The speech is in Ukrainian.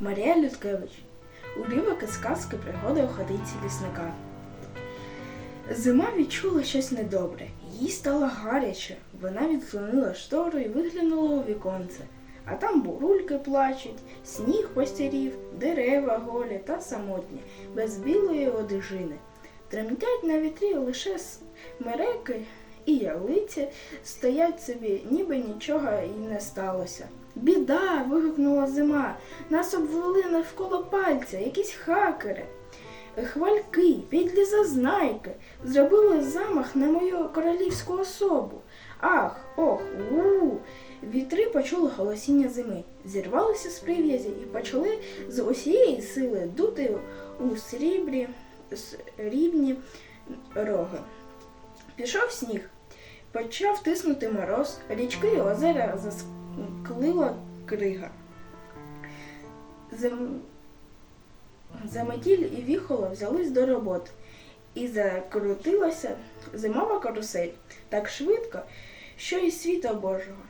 Марія Людкевич. Урівок із казки пригоди у ходиці лісника. Зима відчула щось недобре. Їй стало гаряче. Вона відклонила штору і виглянула у віконце. А там бурульки плачуть, сніг постірів, дерева голі та самотні, без білої одежини. Тремтять на вітрі лише смереки і ялиці стоять собі, ніби нічого і не сталося. Біда. вигукнула зима. Нас обвели навколо пальця, якісь хакери. Хвальки, підлі зазнайки, зробили замах на мою королівську особу. Ах, ох, у. Вітри почули голосіння зими, зірвалися з прив'язі і почали з усієї сили дути у срібрі срібні роги. Пішов сніг, почав тиснути мороз, річки і озера засклила крига. Зем... Заметіль і віхола взялись до роботи, і закрутилася зимова карусель так швидко, що і світа Божого.